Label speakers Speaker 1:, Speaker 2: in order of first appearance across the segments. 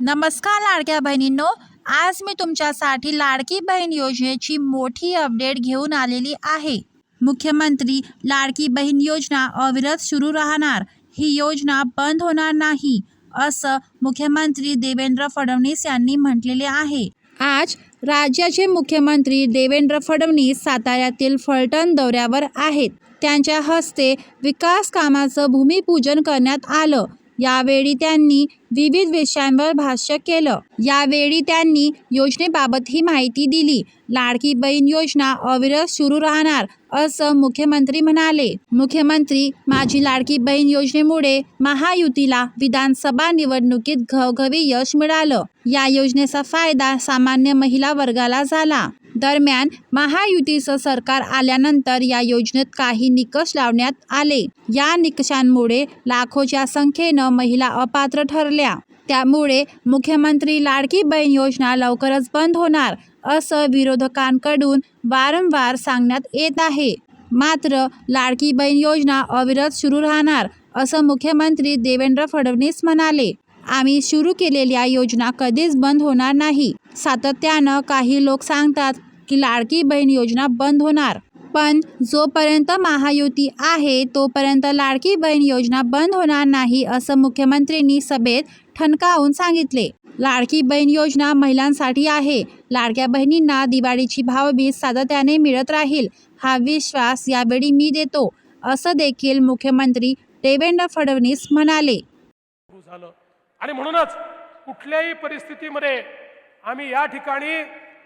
Speaker 1: नमस्कार लाडक्या बहिणींनो आज मी तुमच्यासाठी लाडकी बहीण योजनेची मोठी अपडेट घेऊन आलेली आहे. मुख्यमंत्री लाडकी बहीण योजना अविरत सुरू राहणार. ही योजना बंद होणार नाही असं मुख्यमंत्री देवेंद्र फडणवीस यांनी म्हटलेले आहे. आज राज्याचे मुख्यमंत्री देवेंद्र फडणवीस साताऱ्यातील फलटण दौऱ्यावर आहेत. त्यांच्या हस्ते विकास कामाचं भूमिपूजन करण्यात आलं. यावेळी त्यांनी विविध विषयांवर भाष्य केलं. यावेळी त्यांनी योजनेबाबत ही माहिती दिली. लाडकी बहीण योजना अविरत सुरू राहणार असं मुख्यमंत्री म्हणाले. मुख्यमंत्री माझी लाडकी बहीण योजनेमुळे महायुतीला विधानसभा निवडणुकीत घवघवी यश मिळालं. या योजनेचा फायदा सामान्य महिला वर्गाला झाला. दरम्यान महायुतीचं सरकार आल्यानंतर या योजनेत काही निकष लावण्यात आले. या निकषांमुळे लाखोच्या संख्येनं महिला अपात्र ठरल्या. त्यामुळे मुख्यमंत्री लाडकी बहीण योजना लवकरच बंद होणार असं विरोधकांकडून वारंवार सांगण्यात येत आहे. मात्र लाडकी बहीण योजना अविरत सुरू राहणार असं मुख्यमंत्री देवेंद्र फडणवीस म्हणाले. आम्ही सुरू केलेल्या योजना कधीच बंद होणार नाही. सातत्यानं काही लोक सांगतात की लाडकी बहीण योजना बंद होणार. पण जोपर्यंत महायुती आहे तोपर्यंत लाडकी बहीण योजना बंद होणार नाही असं मुख्यमंत्र्यांनी सभेत ठणकावून सांगितले. लाडकी बहीण योजना महिलांसाठी आहे. लाडक्या बहिणींना दिवाळीची भावबीज सातत्याने मिळत राहील हा विश्वास यावेळी मी देतो असं देखील मुख्यमंत्री देवेंद्र फडणवीस म्हणाले.
Speaker 2: आणि म्हणूनच कुठल्याही परिस्थितीमध्ये आम्ही या ठिकाणी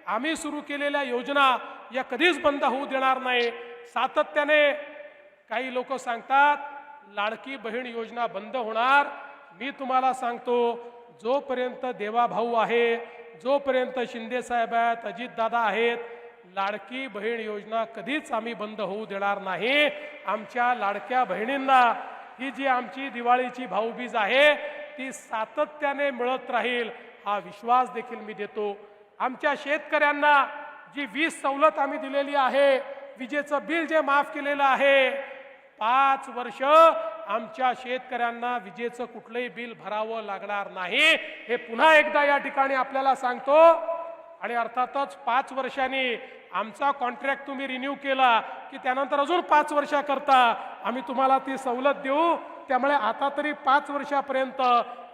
Speaker 2: आम्ही सुरू केलेल्या योजना या कधीच बंद होऊ देणार नाही. सातत्याने काही लोक सांगतात लाडकी बहीण योजना बंद होणार. मी तुम्हाला सांगतो जोपर्यंत देवाभाऊ आहे जोपर्यंत शिंदे साहेब आहेत अजितदादा आहेत लाडकी बहीण योजना कधीच आम्ही बंद होऊ देणार नाही. आमच्या लाडक्या बहिणींना ही जी आमची दिवाळीची भाऊबीज आहे ती सातत्याने मिळत राहील. हा विश्वास देखील मी देतो. आमच्या शेतकऱ्यांना जी वीज सवलत आम्ही दिलेली आहे विजेचं बिल जे माफ केलेलं आहे पाच वर्ष आमच्या शेतकऱ्यांना विजेचं कुठलंही बिल भरावं लागणार नाही. हे पुन्हा एकदा या ठिकाणी आपल्याला सांगतो. आणि अर्थातच पाच वर्षांनी आमचा कॉन्ट्रॅक्ट तुम्ही रिन्यू केला की त्यानंतर अजून पाच वर्षाकरता आम्ही तुम्हाला ती सवलत देऊ. त्यामुळे आता तरी पाच वर्षापर्यंत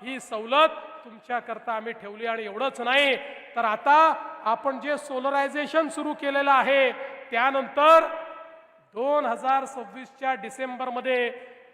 Speaker 2: ही सवलत तुमच्याकरता आम्ही ठेवली आणि एवढंच नाही. तर आता आपण जे सोलरायझेशन सुरू केलेलं आहे त्यानंतर दोन हजार सव्वीसच्या डिसेंबरमध्ये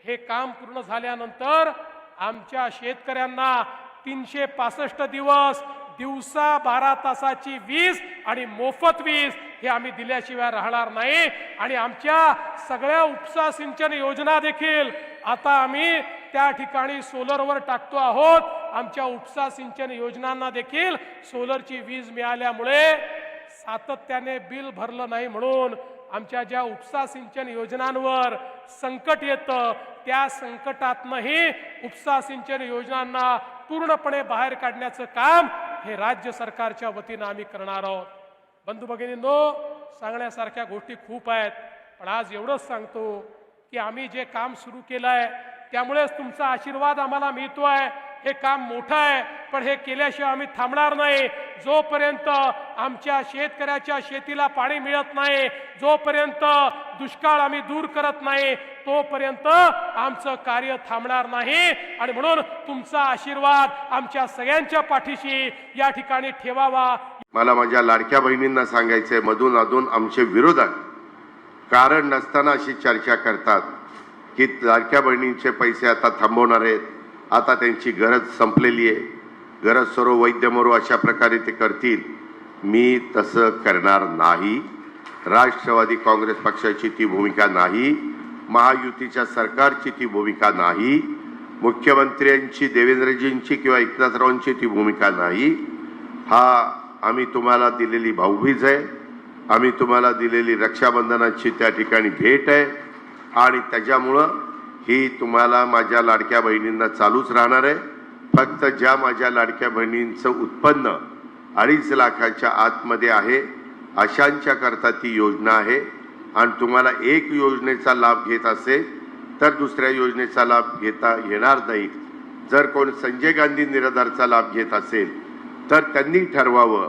Speaker 2: हे काम पूर्ण झाल्यानंतर आमच्या शेतकऱ्यांना तीनशे पासष्ट दिवस दिवसा बारा तासाची वीज आणि मोफत वीज हे आम्ही दिल्याशिवाय राहणार नाही. आणि आमच्या सगळ्या उपसा सिंचन योजना देखील आता आम्ही त्या ठिकाणी सोलरवर टाकतो आहोत. आमच्या उपसा सिंचन योजनांना देखील सोलरची वीज मिळाल्यामुळे सातत्याने बिल भरलं नाही म्हणून आमच्या ज्या उपसा सिंचन योजनांवर संकट येतं त्या संकटातनंही उपसा सिंचन योजनांना पूर्णपणे बाहेर काढण्याचं काम हे राज्य सरकारच्या वतीनं आम्ही करणार आहोत. बंधू भगिनींनो सांगण्यासारख्या गोष्टी खूप आहेत पण आज एवढंच सांगतो की आम्ही जे काम सुरू केलं आहे त्यामुळेच तुमचा आशीर्वाद आम्हाला मिळतो आहे हे काम मोठं आहे पण हे केल्याशिवाय आम्ही थांबणार नाही. जोपर्यंत आमच्या शेतकऱ्याच्या शेतीला पाणी मिळत नाही जोपर्यंत दुष्काळ आम्ही दूर करत नाही तोपर्यंत आमचं कार्य थांबणार नाही. आणि म्हणून तुमचा आशीर्वाद आमच्या सगळ्यांच्या पाठीशी या ठिकाणी ठेवावा.
Speaker 3: मला माझ्या लाडक्या बहिणींना सांगायचंय मधून अधून आमचे विरोधक कारण नसताना अशी चर्चा करतात की लाडक्या बहिणींचे पैसे आता थांबवणार आहेत. आता त्यांची गरज संपलेली आहे. गरज सरो वैद्य मरो अशा प्रकारे ते करतील. मी तसं करणार नाही. राष्ट्रवादी काँग्रेस पक्षाची ती भूमिका नाही. महायुतीच्या सरकारची ती भूमिका नाही. मुख्यमंत्र्यांची देवेंद्रजींची किंवा एकनाथरावांची ती भूमिका नाही. हा आम्ही तुम्हाला दिलेली भाऊबीज आहे. आम्ही तुम्हाला दिलेली रक्षाबंधनाची त्या ठिकाणी भेट आहे. आणि त्याच्यामुळं ही तुम्हाला माझ्या लाडक्या बहिणींना चालूच राहणार आहे. फक्त ज्या माझ्या लाडक्या बहिणींचं उत्पन्न अडीच लाखाच्या आतमध्ये आहे अशांच्या करता ती योजना आहे. आणि तुम्हाला एक योजनेचा लाभ घेत असेल तर दुसऱ्या योजनेचा लाभ घेता येणार नाही. जर कोण संजय गांधी निराधारचा लाभ घेत असेल तर त्यांनी ठरवावं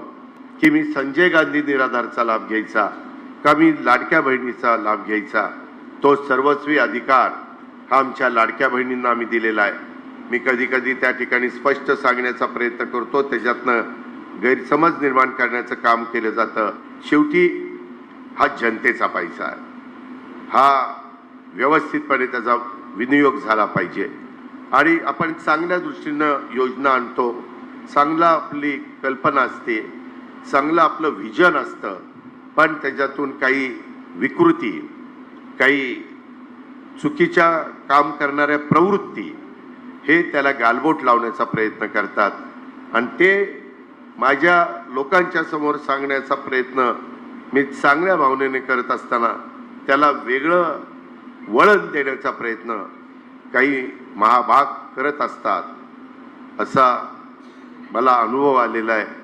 Speaker 3: की मी संजय गांधी निराधारचा लाभ घ्यायचा का मी लाडक्या बहिणीचा लाभ घ्यायचा. तो सर्वस्वी अधिकार हा आमच्या लाडक्या बहिणींना आम्ही दिलेला आहे. मी कधी कधी त्या ठिकाणी स्पष्ट सांगण्याचा प्रयत्न करतो त्याच्यातनं गैरसमज निर्माण करण्याचं काम केलं जातं. शेवटी हा जनतेचा पैसा आहे. हा व्यवस्थितपणे त्याचा विनियोग झाला पाहिजे. आणि आपण चांगल्या दृष्टीनं योजना आणतो चांगला आपली कल्पना असते चांगलं आपलं विजन असतं. पण त्याच्यातून काही विकृती काही चुकीच्या काम करणाऱ्या प्रवृत्ती हे त्याला गालबोट लावण्याचा प्रयत्न करतात. आणि ते माझ्या लोकांच्या समोर सांगण्याचा प्रयत्न मी चांगल्या भावनेने करत असताना त्याला वेगळं वळण देण्याचा प्रयत्न काही महाभाग करत असतात. असा मला अनुभव आलेला आहे.